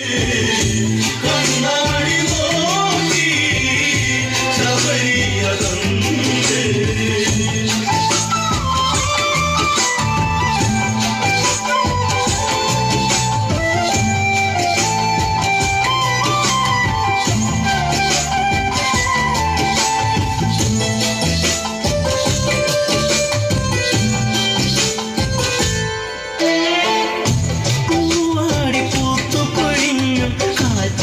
Yeah.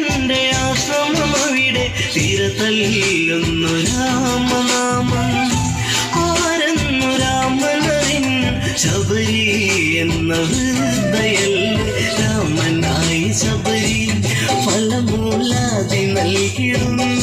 മകന്റെ ആശ്രമം അവിടെ തിരതല്ലുന്നു രാമനാമം. ആരെന്നു രാമനറിഞ്ഞു ശബരി എന്ന ഹൃദയൽ രാമനായി ശബരി ഫലമൂലാതി നൽകിടുന്നു.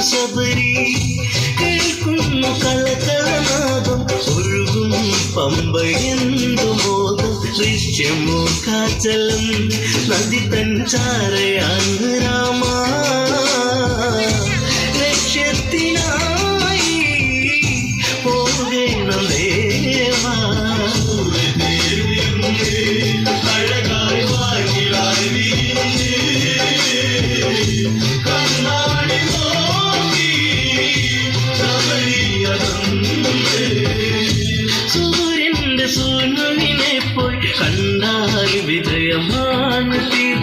ശബരി. കേൾക്കുന്നു കളകളനാദം ഒഴുകും പമ്പയെന്തു മോദം ദൃശ്യമോ കാച്ചലം. നദി തൻ ചാരയാങ് രാമ. ലക്ഷ്യത്തിനായി പോകണമേ بدري أمان اللي